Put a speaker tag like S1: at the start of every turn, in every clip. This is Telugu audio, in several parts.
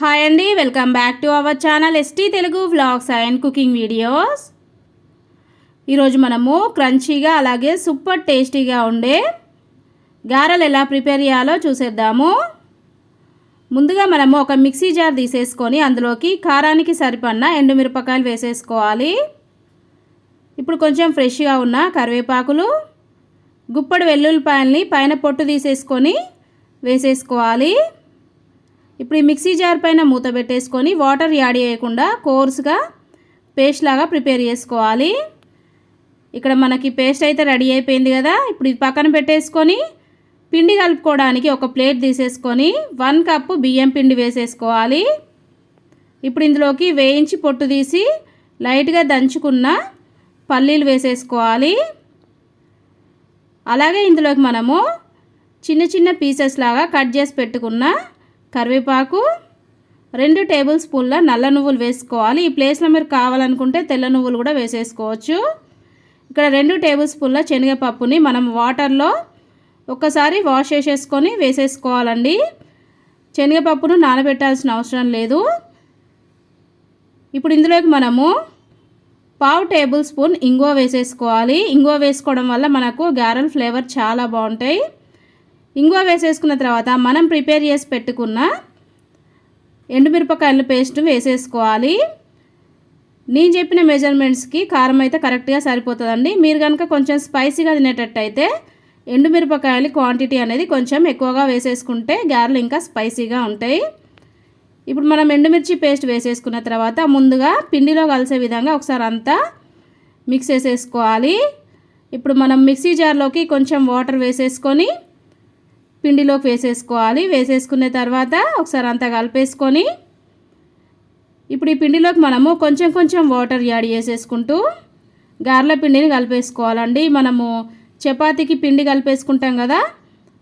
S1: హాయ్ అండి welcome back to our channel S T Telugu vlogs and cooking videos. ఈరోజు మనము క్రంచీగా అలాగే సూపర్ టేస్టీగా ఉండే గారెలు ఎలా ప్రిపేర్ చేయాలో చూసేద్దాము. ముందుగా మనము ఒక మిక్సీ జార్ తీసేసుకొని అందులోకి కారానికి సరిపడిన ఎండుమిరపకాయలు వేసేసుకోవాలి. ఇప్పుడు కొంచెం ఫ్రెష్గా ఉన్న కరివేపాకులు గుప్పడి వెల్లుల్లిపాయల్ని పైన పొట్టు తీసేసుకొని వేసేసుకోవాలి. ఇప్పుడు ఈ మిక్సీ జార్ పైన మూత పెట్టేసుకొని వాటర్ యాడ్ చేయకుండా కోర్స్గా పేస్ట్ లాగా ప్రిపేర్ చేసుకోవాలి. ఇక్కడ మనకి పేస్ట్ అయితే రెడీ అయిపోయింది కదా. ఇప్పుడు ఇది పక్కన పెట్టేసుకొని పిండి కలుపుకోవడానికి ఒక ప్లేట్ తీసేసుకొని వన్ కప్పు బియ్యం పిండి వేసేసుకోవాలి. ఇప్పుడు ఇందులోకి వేయించి పొట్టు తీసి లైట్గా దంచుకున్న పల్లీలు వేసేసుకోవాలి. అలాగే ఇందులోకి మనము చిన్న చిన్న పీసెస్ లాగా కట్ చేసి పెట్టుకున్న కరివేపాకు రెండు టేబుల్ స్పూన్ల నల్ల నువ్వులు వేసుకోవాలి. ఈ ప్లేస్లో మీరు కావాలనుకుంటే తెల్ల నువ్వులు కూడా వేసేసుకోవచ్చు. ఇక్కడ రెండు టేబుల్ స్పూన్ల శనగపప్పుని మనం వాటర్లో ఒక్కసారి వాష్ చేసేసుకొని వేసేసుకోవాలండి. శనగపప్పును నానబెట్టాల్సిన అవసరం లేదు. ఇప్పుడు ఇందులోకి మనము పావు టేబుల్ స్పూన్ ఇంగువ వేసేసుకోవాలి. ఇంగువ వేసుకోవడం వల్ల మనకు గారెల ఫ్లేవర్ చాలా బాగుంటాయి. ఇంగువ వేసేసుకున్న తర్వాత మనం ప్రిపేర్ చేసి పెట్టుకున్న ఎండుమిరపకాయల పేస్ట్ వేసేసుకోవాలి. నేను చెప్పిన మెజర్మెంట్స్కి కారం అయితే కరెక్ట్గా సరిపోతుందండి. మీరు కనుక కొంచెం స్పైసీగా తినేటట్టయితే ఎండుమిరపకాయల క్వాంటిటీ అనేది కొంచెం ఎక్కువగా వేసేసుకుంటే గారెలు ఇంకా స్పైసీగా ఉంటాయి. ఇప్పుడు మనం ఎండుమిర్చి పేస్ట్ వేసేసుకున్న తర్వాత ముందుగా పిండిలో కలిసే విధంగా ఒకసారి అంతా మిక్స్ చేసేసుకోవాలి. ఇప్పుడు మనం మిక్సీ జార్లోకి కొంచెం వాటర్ వేసేసుకొని పిండిలోకి వేసేసుకోవాలి. వేసేసుకున్న తర్వాత ఒకసారి అంతా కలిపేసుకొని ఇప్పుడు ఈ పిండిలోకి మనము కొంచెం కొంచెం వాటర్ యాడ్ చేసేసుకుంటూ గార్ల పిండిని కలిపేసుకోవాలండి. మనము చపాతీకి పిండి కలిపేసుకుంటాం కదా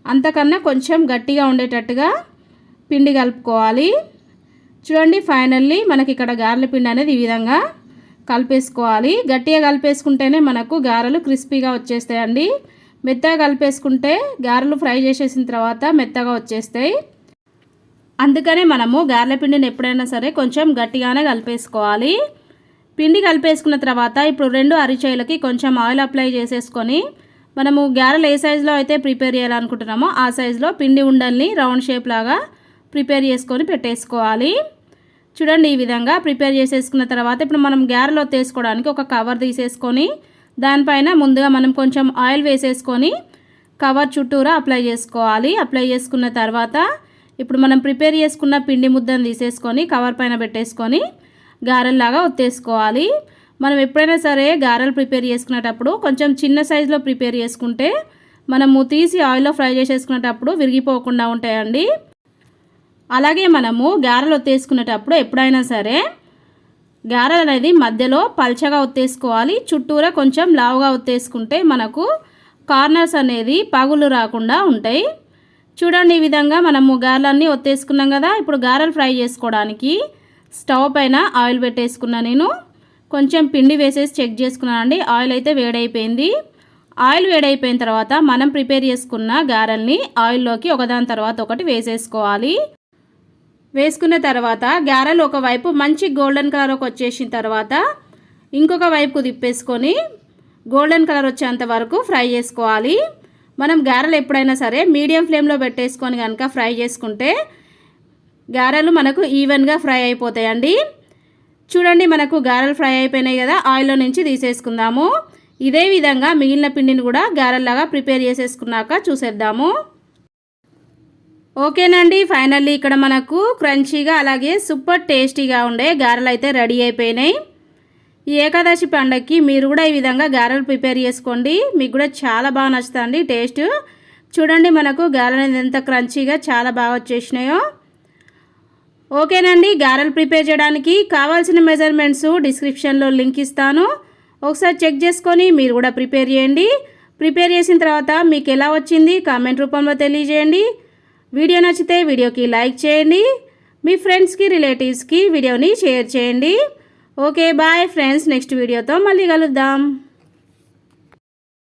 S1: అంతకన్నా కొంచెం గట్టిగా ఉండేటట్టుగా పిండి కలుపుకోవాలి. చూడండి ఫైనల్లీ మనకి ఇక్కడ గారెల పిండి అనేది ఈ విధంగా కలిపేసుకోవాలి. గట్టిగా కలిపేసుకుంటేనే మనకు గారెలు క్రిస్పీగా వచ్చేస్తాయండి. మెత్తగా కలిపేసుకుంటే గారెలు ఫ్రై చేసేసిన తర్వాత మెత్తగా వచ్చేస్తాయి. అందుకనే మనము గారెల పిండిని ఎప్పుడైనా సరే కొంచెం గట్టిగానే కలిపేసుకోవాలి. పిండి కలిపేసుకున్న తర్వాత ఇప్పుడు రెండు అరిచేయులకి కొంచెం ఆయిల్ అప్లై చేసేసుకొని మనము గారెలు ఏ సైజులో అయితే ప్రిపేర్ చేయాలనుకుంటున్నామో ఆ సైజులో పిండి ఉండల్ని రౌండ్ షేప్ లాగా ప్రిపేర్ చేసుకొని పెట్టేసుకోవాలి. చూడండి ఈ విధంగా ప్రిపేర్ చేసేసుకున్న తర్వాత ఇప్పుడు మనం గ్యారెలో తీసుకోవడానికి ఒక కవర్ తీసేసుకొని దానిపైన ముందుగా మనం కొంచెం ఆయిల్ వేసేసుకొని కవర్ చుట్టూరా అప్లై చేసుకోవాలి. అప్లై చేసుకున్న తర్వాత ఇప్పుడు మనం ప్రిపేర్ చేసుకున్న పిండి ముద్దను తీసేసుకొని కవర్ పైన పెట్టేసుకొని గారెల్లాగా ఒత్తేసుకోవాలి. మనం ఎప్పుడైనా సరే గారెలు ప్రిపేర్ చేసుకునేటప్పుడు కొంచెం చిన్న సైజులో ప్రిపేర్ చేసుకుంటే మనము తీసి ఆయిల్లో ఫ్రై చేసేసుకునేటప్పుడు విరిగిపోకుండా ఉంటాయండి. అలాగే మనము గారెలు ఒత్తేసుకునేటప్పుడు ఎప్పుడైనా సరే గారెలు అనేది మధ్యలో పల్చగా ఒత్తేసుకోవాలి. చుట్టూరా కొంచెం లావుగా ఒత్తేసుకుంటే మనకు కార్నర్స్ అనేది పగులు రాకుండా ఉంటాయి. చూడండి ఈ విధంగా మనము గారెలన్నీ ఒత్తేసుకున్నాం కదా. ఇప్పుడు గారెలు ఫ్రై చేసుకోవడానికి స్టవ్ పైన ఆయిల్ పెట్టేసుకున్నా నేను. కొంచెం పిండి వేసేసి చెక్ చేసుకున్నానండి. ఆయిల్ అయితే వేడైపోయింది. ఆయిల్ వేడైపోయిన తర్వాత మనం ప్రిపేర్ చేసుకున్న గారెల్ని ఆయిల్లోకి ఒకదాని తర్వాత ఒకటి వేసేసుకోవాలి. వేసుకున్న తర్వాత గారెలు ఒకవైపు మంచి గోల్డెన్ కలర్కి వచ్చేసిన తర్వాత ఇంకొక వైపుకు తిప్పేసుకొని గోల్డెన్ కలర్ వచ్చేంత వరకు ఫ్రై చేసుకోవాలి. మనం గారెలు ఎప్పుడైనా సరే మీడియం ఫ్లేమ్లో పెట్టేసుకొని కనుక ఫ్రై చేసుకుంటే గారెలు మనకు ఈవెన్గా ఫ్రై అయిపోతాయండి. చూడండి మనకు గారెలు ఫ్రై అయిపోయినాయి కదా ఆయిల్లో నుంచి తీసేసుకుందాము. ఇదే విధంగా మిగిలిన పిండిని కూడా గారెల్లాగా ప్రిపేర్ చేసేసుకున్నాక చూసేద్దాము. ఓకేనండి ఫైనల్లీ ఇక్కడ మనకు క్రంచీగా అలాగే సూపర్ టేస్టీగా ఉండే గారెలు అయితే రెడీ అయిపోయినాయి. ఈ ఏకాదశి పండగకి మీరు కూడా ఈ విధంగా గారెలు ప్రిపేర్ చేసుకోండి. మీకు కూడా చాలా బాగా నచ్చుతుంది టేస్ట్. చూడండి మనకు గారెలు అనేది ఎంత క్రంచీగా చాలా బాగా వచ్చేసినాయో. ఓకేనండి గారెలు ప్రిపేర్ చేయడానికి కావాల్సిన మెజర్మెంట్స్ డిస్క్రిప్షన్లో లింక్ ఇస్తాను. ఒకసారి చెక్ చేసుకొని మీరు కూడా ప్రిపేర్ చేయండి. ప్రిపేర్ చేసిన తర్వాత మీకు ఎలా వచ్చింది కామెంట్ రూపంలో తెలియజేయండి. వీడియో నచ్చితే వీడియోకి లైక్ చేయండి. మీ ఫ్రెండ్స్కి రిలేటివ్స్కి వీడియోని షేర్ చేయండి. Okay bye friends. నెక్స్ట్ వీడియోతో మళ్ళీ కలుద్దాం.